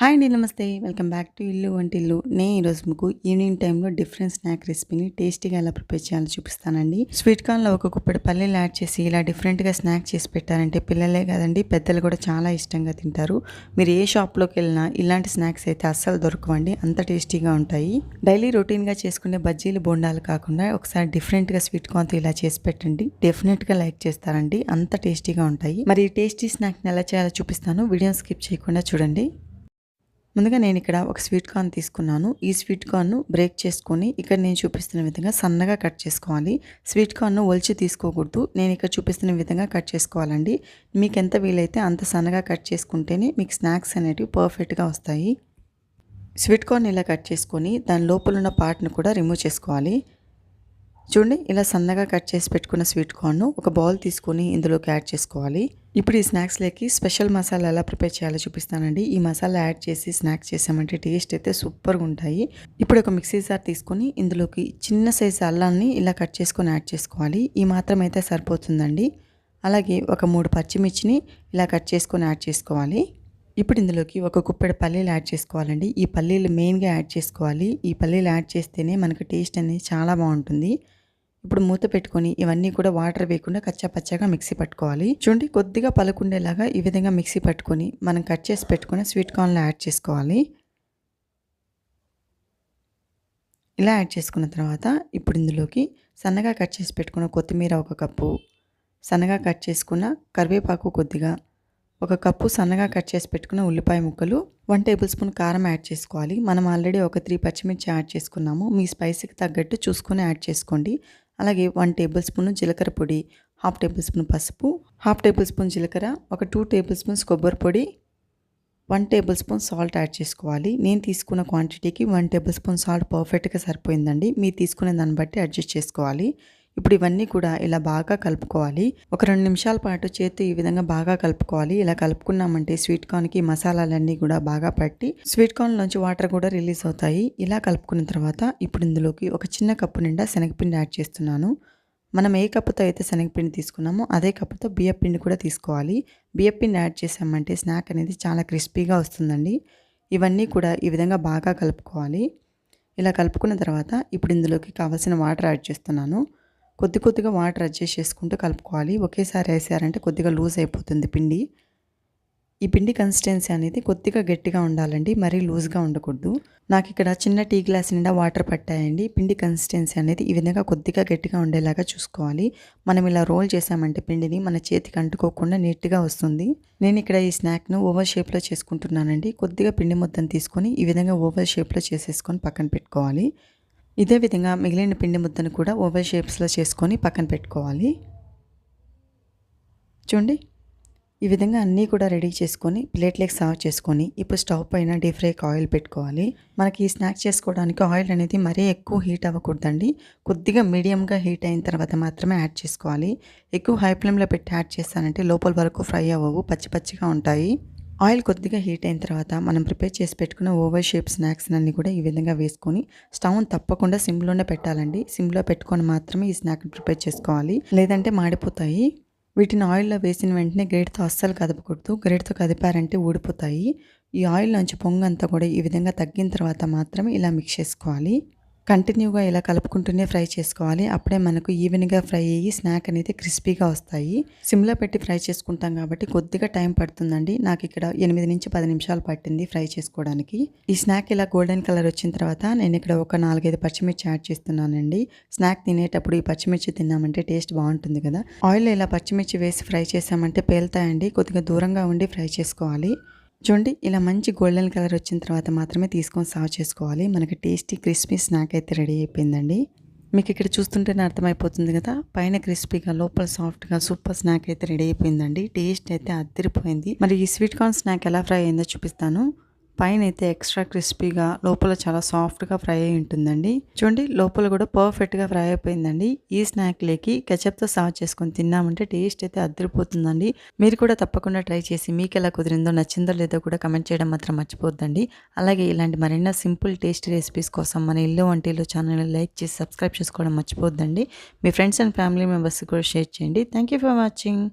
Hi అండి నమస్తే. Welcome back to ఇల్లు వంటి ఇల్లు. నేను ఈరోజు మీకు ఈవినింగ్ టైంలో డిఫరెంట్ స్నాక్ రెసిపీని టేస్టీగా ఎలా ప్రిపేర్ చేయాలో చూపిస్తానండి. స్వీట్ కార్న్లో ఒక కుప్పటి పల్లీలు యాడ్ చేసి ఇలా డిఫరెంట్గా స్నాక్ చేసి పెట్టారంటే పిల్లలే కదండి పెద్దలు కూడా చాలా ఇష్టంగా తింటారు. మీరు ఏ షాప్లోకి వెళ్ళినా ఇలాంటి స్నాక్స్ అయితే అస్సలు దొరకవండి అంత టేస్టీగా ఉంటాయి. డైలీ రొటీన్గా చేసుకునే బజ్జీలు బొండాలు కాకుండా ఒకసారి డిఫరెంట్గా స్వీట్ కార్న్తో ఇలా చేసి పెట్టండి. డెఫినెట్గా లైక్ చేస్తారండి అంత టేస్టీగా ఉంటాయి. మరి ఈ టేస్టీ స్నాక్ని ఎలా చేయాలో చూపిస్తాను వీడియో స్కిప్ చేయకుండా చూడండి. ముందుగా నేను ఇక్కడ ఒక స్వీట్ కార్న్ తీసుకున్నాను. ఈ స్వీట్ కార్న్ను బ్రేక్ చేసుకొని ఇక్కడ నేను చూపిస్తున్న విధంగా సన్నగా కట్ చేసుకోవాలి. స్వీట్ కార్న్ను ఒలిచి తీసుకోకూడదు. నేను ఇక్కడ చూపిస్తున్న విధంగా కట్ చేసుకోవాలండి. మీకు ఎంత వీలైతే అంత సన్నగా కట్ చేసుకుంటేనే మీకు స్నాక్స్ అనేటివి పర్ఫెక్ట్గా వస్తాయి. స్వీట్ కార్న్ ఇలా కట్ చేసుకొని దాని లోపల ఉన్న పార్ట్ను కూడా రిమూవ్ చేసుకోవాలి. చూడండి ఇలా సన్నగా కట్ చేసి పెట్టుకున్న స్వీట్ కార్న్ను ఒక బౌల్ తీసుకొని ఇందులోకి యాడ్ చేసుకోవాలి. ఇప్పుడు ఈ స్నాక్స్లోకి స్పెషల్ మసాలా ఎలా ప్రిపేర్ చేయాలో చూపిస్తానండి. ఈ మసాలా యాడ్ చేసి స్నాక్స్ చేసామంటే టేస్ట్ అయితే సూపర్గా ఉంటాయి. ఇప్పుడు ఒక మిక్సీ జార్ తీసుకొని ఇందులోకి చిన్న సైజు అల్లాన్ని ఇలా కట్ చేసుకొని యాడ్ చేసుకోవాలి. ఈ మాత్రం అయితే సరిపోతుందండి. అలాగే ఒక మూడు పచ్చిమిర్చిని ఇలా కట్ చేసుకొని యాడ్ చేసుకోవాలి. ఇప్పుడు ఇందులోకి ఒక కుప్పెడు పల్లీలు యాడ్ చేసుకోవాలండి. ఈ పల్లీలు మెయిన్గా యాడ్ చేసుకోవాలి. ఈ పల్లీలు యాడ్ చేస్తేనే మనకు టేస్ట్ అనేది చాలా బాగుంటుంది. ఇప్పుడు మూత పెట్టుకొని ఇవన్నీ కూడా వాటర్ వేయకుండా కచ్చా పచ్చగా మిక్సీ పట్టుకోవాలి. చూడండి కొద్దిగా పలుకుండేలాగా ఈ విధంగా మిక్సీ పట్టుకొని మనం కట్ చేసి పెట్టుకున్న స్వీట్ కార్న్లో యాడ్ చేసుకోవాలి. ఇలా యాడ్ చేసుకున్న తర్వాత ఇప్పుడు ఇందులోకి సన్నగా కట్ చేసి పెట్టుకున్న కొత్తిమీర ఒక కప్పు సన్నగా కట్ చేసుకున్న కరివేపాకు కొద్దిగా ఒక కప్పు సన్నగా కట్ చేసి పెట్టుకున్న ఉల్లిపాయ ముక్కలు వన్ టేబుల్ స్పూన్ కారం యాడ్ చేసుకోవాలి. మనం ఆల్రెడీ ఒక త్రీ పచ్చిమిర్చి యాడ్ చేసుకున్నాము. మీ స్పైసీకి తగ్గట్టు చూసుకొని యాడ్ చేసుకోండి. అలాగే వన్ టేబుల్ స్పూన్ జీలకర్ర పొడి హాఫ్ టేబుల్ స్పూన్ పసుపు హాఫ్ టేబుల్ స్పూన్ జీలకర్ర ఒక టూ టేబుల్ స్పూన్స్ కొబ్బరి పొడి one tablespoon salt add చేసుకోవాలి. నేను తీసుకున్న క్వాంటిటీకి వన్ టేబుల్ స్పూన్ సాల్ట్ పర్ఫెక్ట్గా సరిపోయిందండి. మీరు తీసుకునే దాన్ని బట్టి అడ్జస్ట్ చేసుకోవాలి. ఇప్పుడు ఇవన్నీ కూడా ఇలా బాగా కలుపుకోవాలి. ఒక రెండు నిమిషాల పాటు చేతి ఈ విధంగా బాగా కలుపుకోవాలి. ఇలా కలుపుకున్నామంటే స్వీట్ కార్న్కి మసాలాలన్నీ కూడా బాగా పట్టి స్వీట్ కార్న్లోంచి వాటర్ కూడా రిలీజ్ అవుతాయి. ఇలా కలుపుకున్న తర్వాత ఇప్పుడు ఇందులోకి ఒక చిన్న కప్పు నిండా శనగపిండి యాడ్ చేస్తున్నాను. మనం ఏ కప్పుతో అయితే శనగపిండి తీసుకున్నామో అదే కప్పుతో బియ్యపిండి కూడా తీసుకోవాలి. బియ్యపిండి యాడ్ చేసామంటే స్నాక్ అనేది చాలా క్రిస్పీగా వస్తుందండి. ఇవన్నీ కూడా ఈ విధంగా బాగా కలుపుకోవాలి. ఇలా కలుపుకున్న తర్వాత ఇప్పుడు ఇందులోకి కావాల్సిన వాటర్ యాడ్ చేస్తున్నాను. కొద్ది కొద్దిగా వాటర్ అడ్జస్ట్ చేసుకుంటూ కలుపుకోవాలి. ఒకేసారి వేసారంటే కొద్దిగా లూజ్ అయిపోతుంది పిండి. ఈ పిండి కన్సిస్టెన్సీ అనేది కొద్దిగా గట్టిగా ఉండాలండి. మరీ లూజ్గా ఉండకూడదు. నాకు ఇక్కడ చిన్న టీ గ్లాస్ నిండా వాటర్ పట్టాయండి. పిండి కన్సిస్టెన్సీ అనేది ఈ విధంగా కొద్దిగా గట్టిగా ఉండేలాగా చూసుకోవాలి. మనం ఇలా రోల్ చేసామంటే పిండిని మన చేతికి అంటుకోకుండా నీట్గా వస్తుంది. నేను ఇక్కడ ఈ స్నాక్ను ఓవర్ షేప్లో చేసుకుంటున్నానండి. కొద్దిగా పిండి మొత్తం తీసుకొని ఈ విధంగా ఓవర్ షేప్లో చేసేసుకొని పక్కన పెట్టుకోవాలి. ఇదే విధంగా మిగిలిన పిండి ముద్దను కూడా ఓవల్ షేప్స్లో చేసుకొని పక్కన పెట్టుకోవాలి. చూడండి ఈ విధంగా అన్నీ కూడా రెడీ చేసుకొని ప్లేట్లోకి సర్వ్ చేసుకొని ఇప్పుడు స్టవ్ పైన డీప్ ఫ్రైకి ఆయిల్ పెట్టుకోవాలి. మనకి ఈ స్నాక్ చేసుకోవడానికి ఆయిల్ అనేది మరీ ఎక్కువ హీట్ అవ్వకూడదండి. కొద్దిగా మీడియంగా హీట్ అయిన తర్వాత మాత్రమే యాడ్ చేసుకోవాలి. ఎక్కువ హై ఫ్లేమ్లో పెట్టి యాడ్ చేస్తానంటే లోపల వరకు ఫ్రై అవ్వవు పచ్చి పచ్చిగా ఉంటాయి. ఆయిల్ కొద్దిగా హీట్ అయిన తర్వాత మనం ప్రిపేర్ చేసి పెట్టుకున్న ఓవర్ షేప్ స్నాక్స్ అన్ని కూడా ఈ విధంగా వేసుకొని స్టవ్ తప్పకుండా సిమ్లోనే పెట్టాలండి. సిమ్లో పెట్టుకొని మాత్రమే ఈ స్నాక్ ప్రిపేర్ చేసుకోవాలి. లేదంటే మాడిపోతాయి. వీటిని ఆయిల్లో వేసిన వెంటనే గ్రేడ్తో అస్సలు కదపకూడదు. గ్రేడ్తో కదిపారంటే ఊడిపోతాయి. ఈ ఆయిల్ నుంచి పొంగంతా కూడా ఈ విధంగా తగ్గిన తర్వాత మాత్రమే ఇలా మిక్స్ చేసుకోవాలి. కంటిన్యూగా ఇలా కలుపుకుంటూనే ఫ్రై చేసుకోవాలి. అప్పుడే మనకు ఈవెన్గా ఫ్రై అయ్యి స్నాక్ అనేది క్రిస్పీగా వస్తాయి. సిమ్లో పెట్టి ఫ్రై చేసుకుంటాం కాబట్టి కొద్దిగా టైం పడుతుందండి. నాకు ఇక్కడ ఎనిమిది నుంచి పది నిమిషాలు పట్టింది ఫ్రై చేసుకోవడానికి. ఈ స్నాక్ ఇలా గోల్డెన్ కలర్ వచ్చిన తర్వాత నేను ఇక్కడ ఒక నాలుగైదు పచ్చిమిర్చి యాడ్ చేస్తున్నానండి. స్నాక్ తినేటప్పుడు ఈ పచ్చిమిర్చి తిన్నామంటే టేస్ట్ బాగుంటుంది కదా. ఆయిల్ ఇలా పచ్చిమిర్చి వేసి ఫ్రై చేసామంటే పేలుతాయండి. కొద్దిగా దూరంగా ఉండి ఫ్రై చేసుకోవాలి. చూడండి ఇలా మంచి గోల్డెన్ కలర్ వచ్చిన తర్వాత మాత్రమే తీసుకొని సర్వ్ చేసుకోవాలి. మనకి టేస్టీ క్రిస్పీ స్నాక్ అయితే రెడీ అయిపోయిందండి. మీకు ఇక్కడ చూస్తుంటేనే అర్థమైపోతుంది కదా పైన క్రిస్పీగా లోపల సాఫ్ట్గా సూపర్ స్నాక్ అయితే రెడీ అయిపోయిందండి. టేస్ట్ అయితే అద్దరిపోయింది మరి ఈ స్వీట్ కార్న్ స్నాక్ ఎలా ఫ్రై అయిందో చూపిస్తాను. పైన అయితే ఎక్స్ట్రా క్రిస్పీగా లోపల చాలా సాఫ్ట్గా ఫ్రై అయి ఉంటుందండి. చూడండి లోపల కూడా పర్ఫెక్ట్గా ఫ్రై అయిపోయిందండి. ఈ స్నాక్లేకి కెచప్తో సర్వ్ చేసుకొని తిన్నామంటే టేస్ట్ అయితే అద్దరిపోతుందండి. మీరు కూడా తప్పకుండా ట్రై చేసి మీకు ఎలా కుదిరిందో నచ్చిందో లేదో కూడా కమెంట్ చేయడం మాత్రం మర్చిపోద్దండి అలాగే ఇలాంటి మరెన్నో సింపుల్ టేస్ట్ రెసిపీస్ కోసం మన ఇల్లు వంటిలో ఛానల్ లైక్ చేసి సబ్స్క్రైబ్ చేసుకోవడం మర్చిపోద్దండి మీ ఫ్రెండ్స్ అండ్ ఫ్యామిలీ మెంబర్స్ కూడా షేర్ చేయండి. Thank for watching